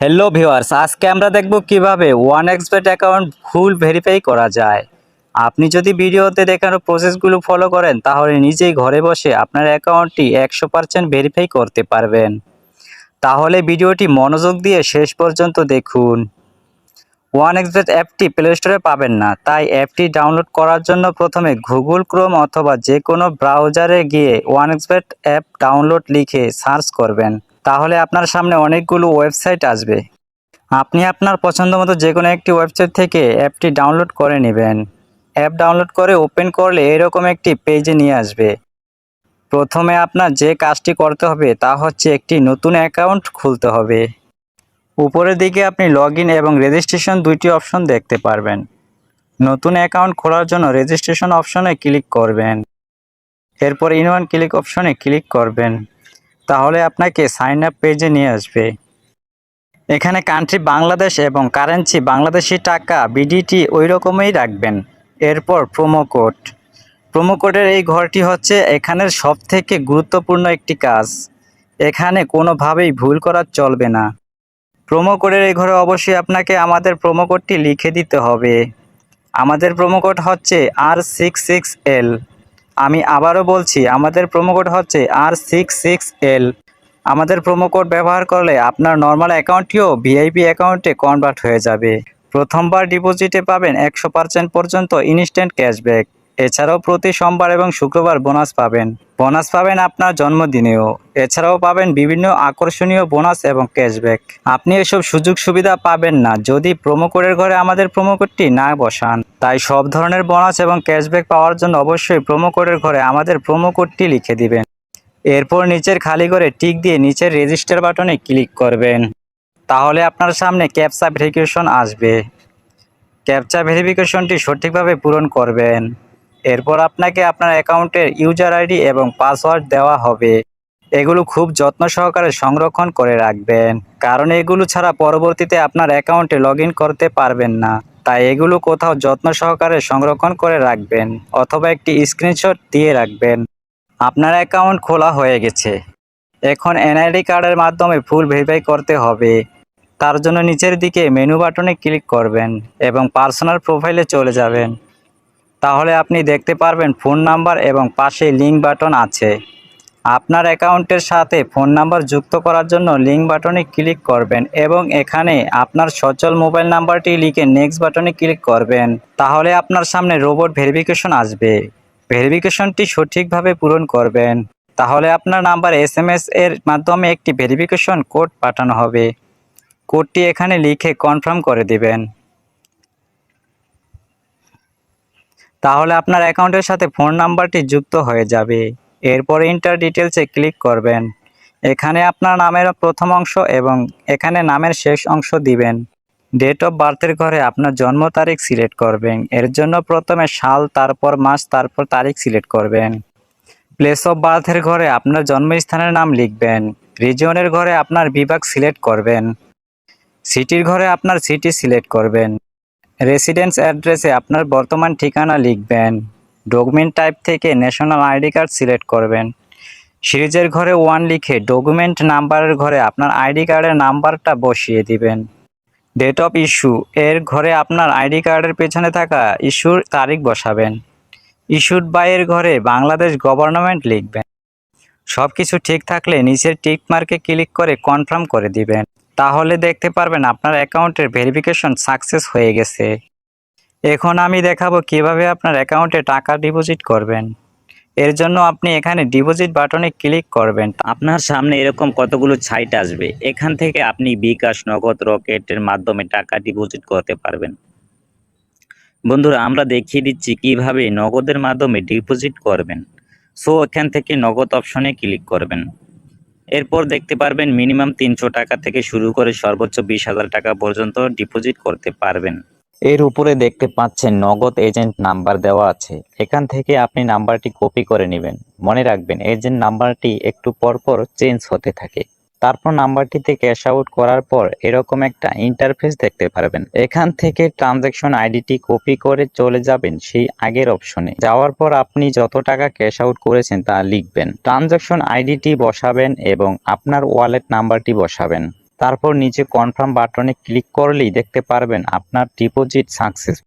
Hello viewers আজকে আমরা দেখব কীভাবে one xbet account full verify করা যায়। আপনি যদি ভিডিওতে দেখানো প্রসেসগুলো ফলো করেন, তাহলে নিজেই ঘরে বসে আপনার অ্যাকাউন্টটি একশো পার্সেন্ট ভেরিফাই করতে পারবেন। তাহলে ভিডিওটি মনোযোগ দিয়ে শেষ পর্যন্ত দেখুন। ওয়ান এক্সপেট অ্যাপটি প্লে স্টোরে পাবেন না, তাই অ্যাপটি ডাউনলোড করার জন্য প্রথমে গুগল ক্রোম অথবা যে কোনো ব্রাউজারে গিয়ে ওয়ান এক্সপেট অ্যাপ ডাউনলোড লিখে সার্চ করবেন। তাহলে আপনার সামনে অনেকগুলো ওয়েবসাইট আসবে। আপনি আপনার পছন্দ মতো যে কোনো একটি ওয়েবসাইট থেকে অ্যাপটি ডাউনলোড করে নেবেন। অ্যাপ ডাউনলোড করে ওপেন করলে এরকম একটি পেজে নিয়ে আসবে। প্রথমে আপনার যে কাজটি করতে হবে তা হচ্ছে একটি নতুন অ্যাকাউন্ট খুলতে হবে। উপরের দিকে আপনি লগ এবং রেজিস্ট্রেশন দুইটি অপশন দেখতে পারবেন। নতুন অ্যাকাউন্ট খোলার জন্য রেজিস্ট্রেশন অপশনে ক্লিক করবেন। এরপর ইন ওয়ান ক্লিক অপশনে ক্লিক করবেন। তাহলে আপনাকে সাইন আপ পেজে নিয়ে আসবে। এখানে কান্ট্রি বাংলাদেশ এবং কারেন্সি বাংলাদেশি টাকা বিডিটি ওই রকমই রাখবেন। এরপর প্রোমো কোড প্রোমো কোডের এই ঘরটি হচ্ছে এখানের সব থেকে গুরুত্বপূর্ণ একটি কাজ। এখানে কোনোভাবেই ভুল করা চলবে না। প্রোমো কোডের এই ঘরে অবশ্যই আপনাকে আমাদের প্রোমো কোডটি লিখে দিতে হবে। আমাদের প্রোমো কোড হচ্ছে আর সিক্স সিক্স এল আমি আবারও বলছি, আমাদের প্রোমো কোড হচ্ছে আর সিক্স সিক্স এল আমাদের প্রোমো কোড ব্যবহার করলে আপনার নর্মাল অ্যাকাউন্টটিও ভিআইপি অ্যাকাউন্টে কনভার্ট হয়ে যাবে। প্রথমবার ডিপোজিটে পাবেন একশো পার্সেন্ট পর্যন্ত ইনস্ট্যান্ট ক্যাশব্যাক এছাড়াও প্রতি সোমবার এবং শুক্রবার বোনাস পাবেন। বোনাস পাবেন আপনার জন্মদিনেও। এছাড়াও পাবেন বিভিন্ন আকর্ষণীয় বোনাস এবং ক্যাশব্যাক। আপনি এসব সুযোগ সুবিধা পাবেন না যদি প্রোমো কোডের ঘরে আমাদের প্রোমো কোডটি না বসান। তাই সব ধরনের বোনাস এবং ক্যাশব্যাক পাওয়ার জন্য অবশ্যই প্রোমো কোডের ঘরে আমাদের প্রোমো কোডটি লিখে দিবেন। এরপর নিচের খালি করে টিক দিয়ে নিচের রেজিস্টার বাটনে ক্লিক করবেন। তাহলে আপনার সামনে ক্যাপচা ভেরিফিকেশন আসবে। ক্যাপচা ভেরিফিকেশনটি সঠিকভাবে পূরণ করবেন। এরপর আপনাকে আপনার অ্যাকাউন্টের ইউজার আইডি এবং পাসওয়ার্ড দেওয়া হবে। এগুলো খুব যত্ন সহকারে সংরক্ষণ করে রাখবেন, কারণ এগুলো ছাড়া পরবর্তীতে আপনার অ্যাকাউন্টে লগ করতে পারবেন না। তাই এগুলো কোথাও যত্ন সহকারে সংরক্ষণ করে রাখবেন অথবা একটি স্ক্রিনশট দিয়ে রাখবেন। আপনার অ্যাকাউন্ট খোলা হয়ে গেছে। এখন এনআইডি কার্ডের মাধ্যমে ফুল ভেরিফাই করতে হবে। তার জন্য নিচের দিকে মেনু বাটনে ক্লিক করবেন এবং পার্সোনাল প্রোফাইলে চলে যাবেন। তাহলে আপনি দেখতে পারবেন ফোন নাম্বার এবং পাশে লিঙ্ক বাটন আছে। আপনার অ্যাকাউন্টের সাথে ফোন নাম্বার যুক্ত করার জন্য লিঙ্ক বাটনে ক্লিক করবেন এবং এখানে আপনার সচল মোবাইল নাম্বারটি লিখে নেক্সট বাটনে ক্লিক করবেন। তাহলে আপনার সামনে রোবট ভেরিফিকেশন আসবে। ভেরিফিকেশনটি সঠিকভাবে পূরণ করবেন। তাহলে আপনার নাম্বার এস এম এস এর মাধ্যমে একটি ভেরিফিকেশন কোড পাঠানো হবে। কোডটি এখানে লিখে কনফার্ম করে দিবেন। তাহলে আপনার অ্যাকাউন্টের সাথে ফোন নাম্বারটি যুক্ত হয়ে যাবে। এরপর ইন্টার ডিটেলসে ক্লিক করবেন। এখানে আপনার নামের প্রথম অংশ এবং এখানে নামের শেষ অংশ দিবেন। ডেট অফ বার্থের ঘরে আপনার জন্ম তারিখ সিলেক্ট করবেন। এর জন্য প্রথমে সাল, তারপর মাস, তারপর তারিখ সিলেক্ট করবেন। প্লেস অফ বার্থের ঘরে আপনার জন্মস্থানের নাম লিখবেন। রিজিয়নের ঘরে আপনার বিভাগ সিলেক্ট করবেন। সিটির ঘরে আপনার সিটি সিলেক্ট করবেন। রেসিডেন্স অ্যাড্রেসে আপনার বর্তমান ঠিকানা লিখবেন। ডকুমেন্ট টাইপ থেকে ন্যাশনাল আইডি কার্ড সিলেক্ট করবেন। সিরিজের ঘরে ওয়ান লিখে ডকুমেন্ট নাম্বারের ঘরে আপনার আইডি কার্ডের নাম্বারটা বসিয়ে দিবেন। ডেট অফ ইস্যু এর ঘরে আপনার আইডি কার্ডের পেছনে থাকা ইস্যুর তারিখ বসাবেন। ইস্যুড বাইয়ের ঘরে বাংলাদেশ গভর্নমেন্ট লিখবেন। সব কিছু ঠিক থাকলে নিচের টিক মার্কে ক্লিক করে কনফার্ম করে দিবেন। তাহলে দেখতে পারবেন আপনার অ্যাকাউন্টের ভেরিফিকেশন সাকসেস হয়ে গেছে। এখন আমি দেখাবো কীভাবে আপনার অ্যাকাউন্টে টাকা ডিপোজিট করবেন। এর জন্য আপনি এখানে ডিপোজিট বাটনে ক্লিক করবেন। আপনার সামনে এরকম কতগুলো সাইট আসবে, এখান থেকে আপনি বিকাশ, নগদ, রকেটের মাধ্যমে টাকা ডিপোজিট করতে পারবেন। বন্ধুরা, আমরা দেখিয়ে দিচ্ছি কীভাবে নগদের মাধ্যমে ডিপোজিট করবেন। সো, এখান থেকে নগদ অপশনে ক্লিক করবেন। এরপর দেখতে পারবেন মিনিমাম তিনশো টাকা থেকে শুরু করে সর্বোচ্চ বিশ হাজার টাকা পর্যন্ত ডিপোজিট করতে পারবেন। এর উপরে দেখতে পাচ্ছেন নগদ এজেন্ট নাম্বার দেওয়া আছে। এখান থেকে আপনি নাম্বারটি কপি করে নেবেন। মনে রাখবেন, এজেন্ট নাম্বারটি একটু পরপর চেঞ্জ হতে থাকে। তারপর নাম্বারটিতে ক্যাশ আউট করার পর এরকম একটা ইন্টারফেস দেখতে পারবেন। এখান থেকে ট্রানজ্যাকশন আইডিটি কপি করে চলে যাবেন সেই আগের অপশনে যাওয়ার পর আপনি যত টাকা ক্যাশ আউট করেছেন তা লিখবেন। ট্রানজ্যাকশন আইডিটি বসাবেন এবং আপনার ওয়ালেট নাম্বারটি বসাবেন। তারপর নিচে কনফার্ম বাটনে ক্লিক করলেই দেখতে পারবেন আপনার ডিপোজিট সাকসেস